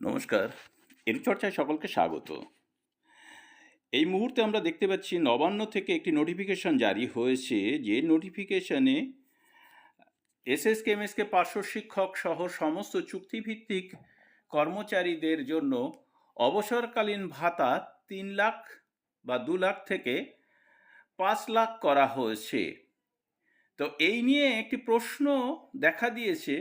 নমস্কার। এর চর্চায় সকলকে স্বাগত। এই মুহূর্তে আমরা দেখতে পাচ্ছি নবান্ন থেকে একটি নোটিফিকেশন জারি হয়েছে, যে নোটিফিকেশনে এসএসকে এমএসকে পার্শ্ব শিক্ষক সহ সমস্ত চুক্তিভিত্তিক কর্মচারীদের জন্য অবসরকালীন ভাতা তিন লাখ বা দু লাখ থেকে পাঁচ লাখ করা হয়েছে। তো এই নিয়ে একটি প্রশ্ন দেখা দিয়েছে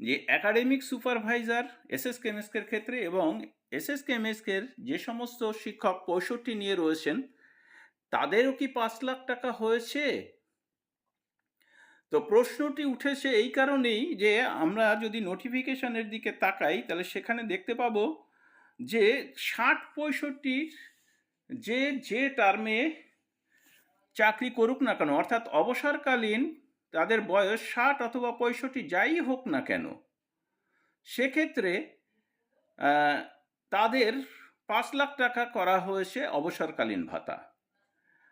যে একাডেমিক সুপারভাইজার এসএস কেমএসকের ক্ষেত্রে এবং এসএস কেমএসকের যে সমস্ত শিক্ষক পঁয়ষট্টি নিয়ে রয়েছেন, তাদেরও কি পাঁচ লাখ টাকা হয়েছে? তো প্রশ্নটি উঠেছে এই কারণেই যে আমরা যদি নোটিফিকেশনের দিকে তাকাই, তাহলে সেখানে দেখতে পাবো যে ষাট পঁয়ষট্টির যে যে টার্মে চাকরি করুক না কেন, অর্থাৎ অবসরকালীন তাদের বয়স ষাট অথবা পঁয়ষট্টি যাই হোক না কেন, সেক্ষেত্রে তাদের পাঁচ লাখ টাকা করা হয়েছে অবসরকালীন ভাতা।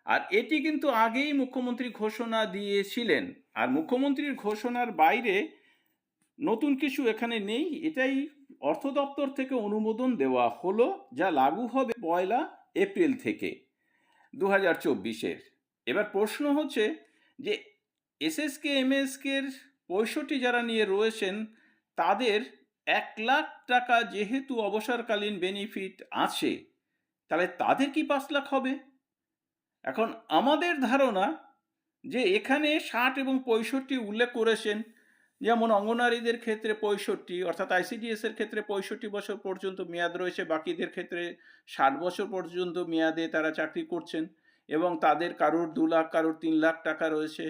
আর এটি কিন্তু আগেই মুখ্যমন্ত্রী ঘোষণা দিয়েছিলেন। আর মুখ্যমন্ত্রীর ঘোষণার বাইরে নতুন কিছু এখানে নেই, এটাই অর্থ দপ্তর থেকে অনুমোদন দেওয়া হলো, যা লাগু হবে পয়লা এপ্রিল থেকে দু হাজার চব্বিশের। এবার প্রশ্ন হচ্ছে যে এসএসকে, এমএসকের পঁয়ষট্টি যারা নিয়ে রয়েছেন, তাদের এক লাখ টাকা যেহেতু অবসরকালীন বেনিফিট আছে, তাহলে তাদের কি পাঁচ লাখ হবে? এখন আমাদের ধারণা যে এখানে ষাট এবং পঁয়ষট্টি উল্লেখ করেছেন, যেমন অঙ্গনারীদের ক্ষেত্রে পঁয়ষট্টি, অর্থাৎ আইসিডিএস এর ক্ষেত্রে পঁয়ষট্টি বছর পর্যন্ত মেয়াদ রয়েছে, বাকিদের ক্ষেত্রে ষাট বছর পর্যন্ত মেয়াদে তারা চাকরি করছেন এবং তাদের কারোর দু লাখ, কারোর তিন লাখ টাকা রয়েছে।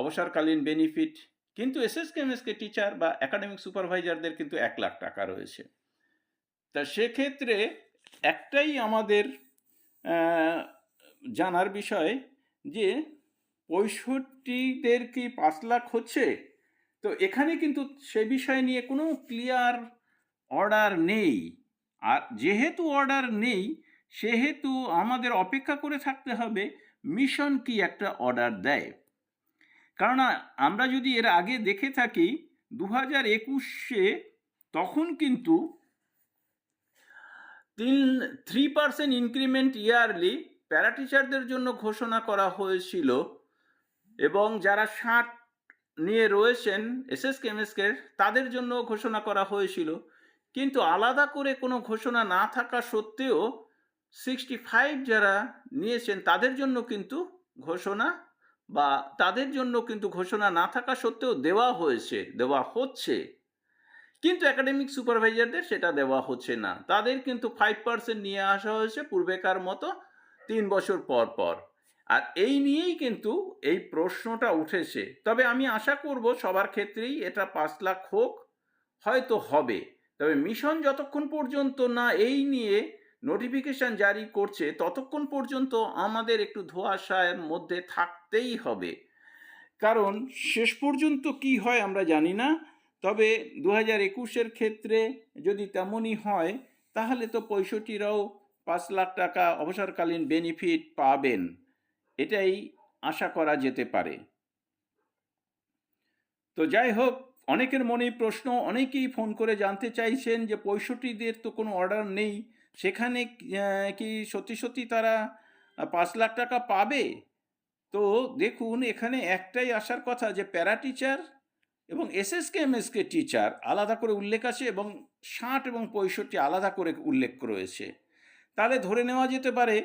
অবসরকালীন বেনিফিট কিন্তু এসএসকে এমএসকে টিচার বা একাডেমিক সুপারভাইজারদের কিন্তু এক লাখ টাকা রয়েছে। তা সেক্ষেত্রে একটাই আমাদের জানার বিষয় যে পঁয়ষট্টিদের কি পাঁচ লাখ হচ্ছে? তো এখানে কিন্তু সে বিষয় নিয়ে কোনো ক্লিয়ার অর্ডার নেই। আর যেহেতু অর্ডার নেই, সেহেতু আমাদের অপেক্ষা করে থাকতে হবে মিশন কি একটা অর্ডার দেয়। কারণ আমরা যদি এর আগে দেখে থাকি দু হাজার একুশে তখন কিন্তু তিন থ্রি পার্সেন্ট ইনক্রিমেন্ট ইয়ারলি প্যারাটিচারদের জন্য ঘোষণা করা হয়েছিল এবং যারা ষাট নিয়ে রয়েছেন এসএস কেমএসকের তাদের জন্য ঘোষণা করা হয়েছিল। কিন্তু আলাদা করে কোনো ঘোষণা না থাকা সত্ত্বেও সিক্সটি ফাইভ যারা নিয়েছেন, তাদের জন্য কিন্তু ঘোষণা বা তাদের জন্য কিন্তু ঘোষণা না থাকা সত্ত্বেও দেওয়া হয়েছে, দেওয়া হচ্ছে। কিন্তু একাডেমিক সুপারভাইজারদের সেটা দেওয়া হচ্ছে না। তাদের কিন্তু ফাইভ পার্সেন্ট নিয়ে আসা হয়েছে পূর্বেকার মতো তিন বছর পর পর। আর এই নিয়েই কিন্তু এই প্রশ্নটা উঠেছে। তবে আমি আশা করব সবার ক্ষেত্রেই এটা পাঁচ লাখ হোক, হয়তো হবে। তবে মিশন যতক্ষণ পর্যন্ত না এই নিয়ে নোটিফিকেশন জারি করছে, ততক্ষণ পর্যন্ত আমাদের একটু ধোঁয়াশার মধ্যে থাকতেই হবে। কারণ শেষ পর্যন্ত কি হয় আমরা জানি না, তবে দু হাজার একুশের ক্ষেত্রে যদি তেমনই হয়, তাহলে তো পঁয়ষট্টিরাও পাঁচ লাখ টাকা অবসরকালীন বেনিফিট পাবেন। এটাই আশা করা যেতে পারে। তো যাই হোক, অনেকের মনেই প্রশ্ন, অনেকেই ফোন করে জানতে চাইছেন যে পঁয়ষট্টিদের তো কোনো অর্ডার নেই। সেখানে কি সত্যি সত্যি তারা পাঁচ লাখ টাকা পাবে? তো দেখুন, এখানে একটাই আসার কথা যে প্যারা টিচার এবং এসএসকে এমএসকে টিচার আলাদা করে উল্লেখ আছে এবং ষাট এবং পঁয়ষট্টি আলাদা করে উল্লেখ রয়েছে। তাহলে ধরে নেওয়া যেতে পারে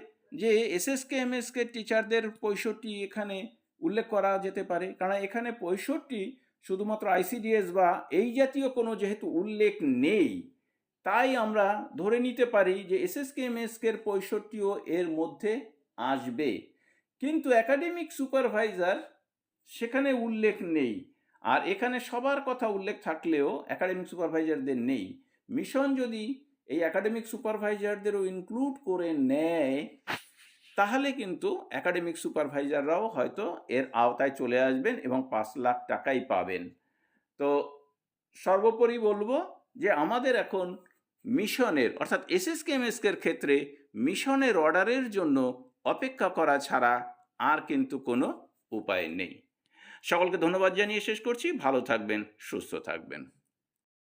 যে এসএসকে এমএসকে টিচারদের পঁয়ষট্টি এখানে উল্লেখ করা যেতে পারে। কারণ এখানে পঁয়ষট্টি শুধুমাত্র আইসিডিএস বা এই জাতীয় কোনো যেহেতু উল্লেখ নেই তাই আমরা ধরে নিতে পারি যে এসএসকে এমএসকের পঁয়ষট্টিও এর মধ্যে আসবে। কিন্তু একাডেমিক সুপারভাইজার সেখানে উল্লেখ নেই। আর এখানে সবার কথা উল্লেখ থাকলেও একাডেমিক সুপারভাইজারদের নেই। মিশন যদি এই একাডেমিক সুপারভাইজারদেরও ইনক্লুড করে নেয়, তাহলে কিন্তু একাডেমিক সুপারভাইজাররাও হয়তো এর আওতায় চলে আসবেন এবং পাঁচ লাখ টাকাই পাবেন। তো সর্বোপরি বলব যে আমাদের এখন মিশনের, অর্থাৎ এস এর ক্ষেত্রে মিশনের অর্ডারের জন্য অপেক্ষা করা ছাড়া আর কিন্তু কোনো উপায় নেই। সকলকে ধন্যবাদ জানিয়ে শেষ করছি। ভালো থাকবেন, সুস্থ থাকবেন।